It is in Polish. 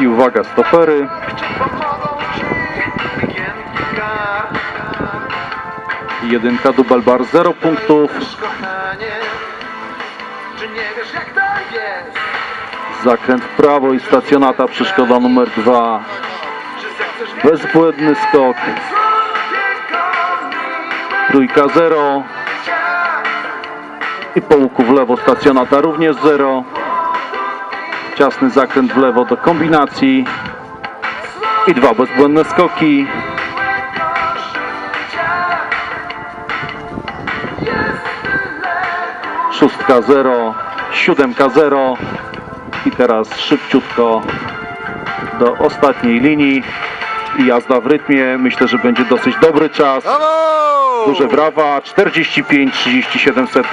I uwaga, stopery. Jedynka dubel bar 0 punktów. Zakręt w prawo i stacjonata przeszkoda numer 2. Czy zechcesz mieć Bezbłędny skok. Trójka 0. I po łuku w lewo stacjonata również 0. Ciasny zakręt w lewo do kombinacji. I dwa bezbłędne skoki. Szóstka 0. Siódemka 0. I teraz szybciutko do ostatniej linii. I jazda w rytmie. Myślę, że będzie dosyć dobry czas. Duże brawa. 45-37 setnych.